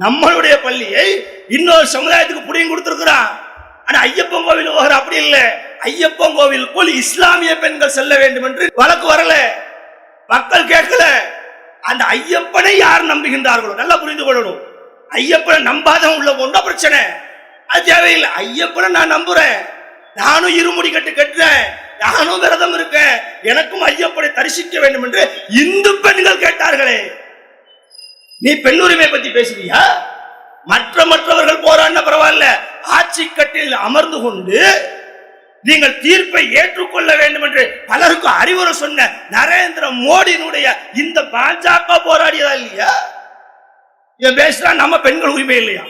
நம்மளுடைய பள்ளியை இன்னொரு சமுதாயத்துக்கு புடியும் கொடுத்திருக்கிறான் ஆனா ஐயப்பன் கோவில் போகிற அப்படி இல்லை. ஐயப்பன் கோவில் போல் இஸ்லாமிய பெண்கள் செல்ல வேண்டும் என்று வழக்கு வரல. மக்கள் கேட்கல. அந்த ஐயப்பனை யார் நம்புகின்றார்களோ நல்லா புரிந்து கொள்ளணும். ஐயப்பனை நம்பாதவன் உள்ள கொண்ட பிரச்சனை. அது தேவையில்லை. ஐயப்பனை நான் நம்புறேன். நானும் இருமுடி கட்டு கட்டுறேன். நானும் விரதம் இருக்கேன். எனக்கும் ஐயப்பனை தரிசிக்க வேண்டும் என்று இந்து பெண்கள் கேட்டார்களே. நீ பெண் பத்தி பேசுறியா மற்ற மற்றவர்கள் போராடின பரவாயில்ல. ஆட்சி கட்டில் அமர்ந்து கொண்டு நீங்கள் தீர்ப்பை ஏற்றுக்கொள்ள வேண்டும் என்று பலருக்கும் அறிவுரை சொன்ன நரேந்திர மோடியினுடைய இந்த பாஜக போராடியதா இல்லையா? இவன் பேசுறா நம்ம பெண்கள் உரிமை இல்லையா?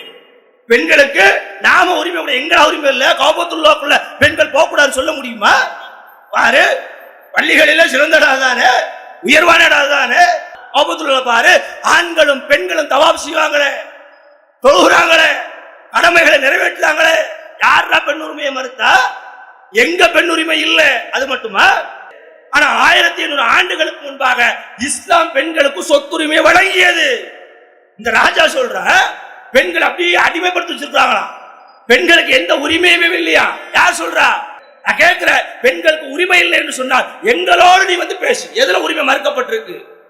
பெண்களுக்கு நாம உரிமை கூட எங்க உரிமை இல்லை? கோபத்துள்ளாக்குள்ள பெண்கள் போகக்கூடாதுன்னு சொல்ல முடியுமா? பாரு பள்ளிகளில சிறந்த இடம் தானே உயர்வான இடம் தானே கோபத்துள்ள பாரு. ஆண்களும் பெண்களும் தவாப் செய்வாங்களே. தொழுகிறாங்களே. கடமைகளை நிறைவேற்றுறாங்களே. யாரா பெண் உரிமையை மறுத்தா? எங்க பெண் உரிமை இல்லை. அது மட்டுமா? ஆனா ஆயிரத்தி ஐநூறு ஆண்டுகளுக்கு முன்பாக இஸ்லாம் பெண்களுக்கு சொத்துரிமை வழங்கியது. இந்த ராஜா சொல்ற பெண்கள் அப்படியே அடிமைப்படுத்தி வச்சிருக்காங்களாம் பெண்களுக்கு எந்த உரிமையுமே இல்லையா? யார் சொல்றா? நான் கேட்கிறேன் பெண்களுக்கு உரிமை இல்லை என்று சொன்னால் எங்களோடு நீ வந்து பேசு. எதுல உரிமை மறுக்கப்பட்டிருக்கு?